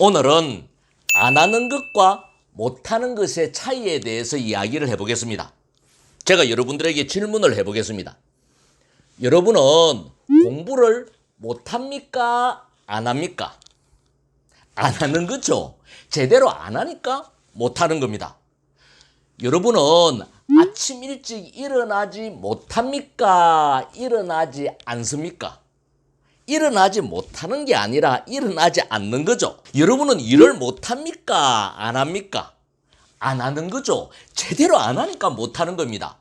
오늘은 안 하는 것과 못하는 것의 차이에 대해서 이야기를 해보겠습니다. 제가 여러분들에게 질문을 해보겠습니다. 여러분은 공부를 못합니까? 안 합니까? 안 하는 거죠. 제대로 안 하니까 못하는 겁니다. 여러분은 아침 일찍 일어나지 못합니까? 일어나지 않습니까? 일어나지 못하는 게 아니라 일어나지 않는 거죠. 여러분은 일을 못합니까? 안 합니까? 안 하는 거죠. 제대로 안 하니까 못하는 겁니다.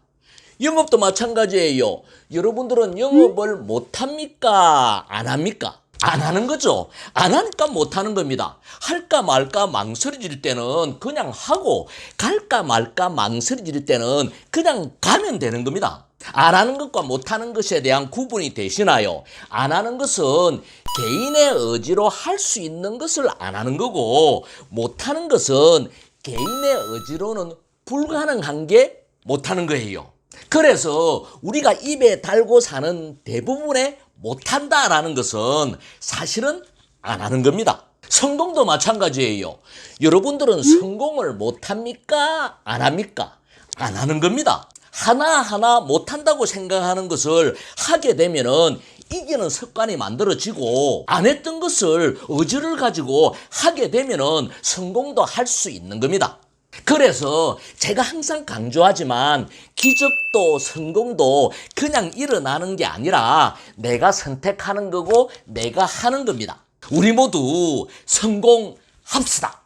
영업도 마찬가지예요. 여러분들은 영업을 못합니까? 안 합니까? 안 하는 거죠. 안 하니까 못 하는 겁니다. 할까 말까 망설여질 때는 그냥 하고 갈까 말까 망설여질 때는 그냥 가면 되는 겁니다. 안 하는 것과 못 하는 것에 대한 구분이 되시나요? 안 하는 것은 개인의 의지로 할 수 있는 것을 안 하는 거고 못 하는 것은 개인의 의지로는 불가능한 게 못 하는 거예요. 그래서 우리가 입에 달고 사는 대부분의 못한다라는 것은 사실은 안 하는 겁니다. 성공도 마찬가지예요. 여러분들은 성공을 못합니까? 안 합니까? 안 하는 겁니다. 하나하나 못한다고 생각하는 것을 하게 되면은 이기는 습관이 만들어지고 안 했던 것을 의지를 가지고 하게 되면은 성공도 할 수 있는 겁니다. 그래서 제가 항상 강조하지만 기적도 성공도 그냥 일어나는 게 아니라 내가 선택하는 거고 내가 하는 겁니다. 우리 모두 성공합시다.